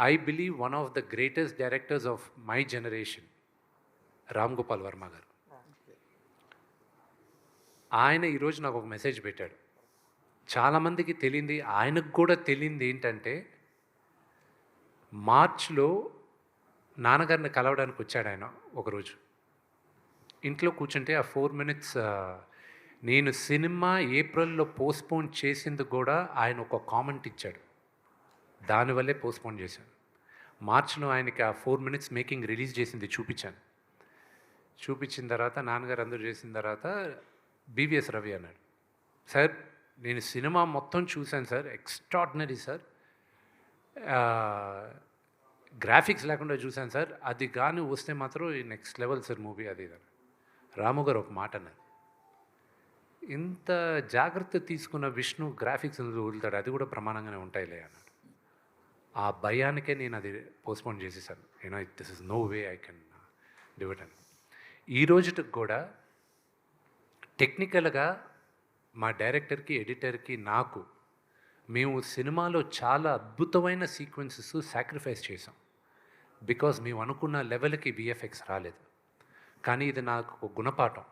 I believe one of the greatest directors of my generation, Ram Gopal Varma గారు. ఆయన ఈరోజు నాకు ఒక మెసేజ్ పెట్టాడు. చాలామందికి తెలియంది ఆయనకు కూడా తెలియంది ఏంటంటే మార్చ్లో నాన్నగారిని కలవడానికి వచ్చాడు ఆయన ఒకరోజు. ఇంట్లో కూర్చుంటే ఆ ఫోర్ మినిట్స్ నేను సినిమా ఏప్రిల్లో పోస్ట్పోన్ చేసింది కూడా ఆయన ఒక కామెంట్ ఇచ్చాడు. దానివల్లే పోస్ట్పోన్ చేశాను. మార్చ్లో ఆయనకి ఆ ఫోర్ మినిట్స్ మేకింగ్ రిలీజ్ చేసింది చూపించాను. చూపించిన తర్వాత నాన్నగారు అందరూ చేసిన తర్వాత బీవీఎస్ రవి అన్నాడు సార్ నేను సినిమా మొత్తం చూశాను సార్ ఎక్స్ట్రాడినరీ సార్. గ్రాఫిక్స్ లేకుండా చూశాను సార్. అది కానీ వస్తే మాత్రం నెక్స్ట్ లెవెల్ సార్ మూవీ అది ఇది రాము గారు ఒక మాట అన్నారు. ఇంత జాగ్రత్త తీసుకున్న విష్ణు గ్రాఫిక్స్ వదులుతాడు అది కూడా ప్రమాణంగానే ఉంటాయిలే అన్నాడు. ఆ భయానికే నేను అది పోస్ట్పోన్ చేసేసాను. You know this is no way I can do it అని. ఈ రోజుకి కూడా టెక్నికల్గా మా డైరెక్టర్కి ఎడిటర్కి నాకు మేము సినిమాలో చాలా అద్భుతమైన సీక్వెన్సెస్ సాక్రిఫైస్ చేసాం బికాజ్ మేము అనుకున్న లెవెల్కి విఎఫ్ఎక్స్ రాలేదు. కానీ ఇది నాకు ఒక గుణపాఠం.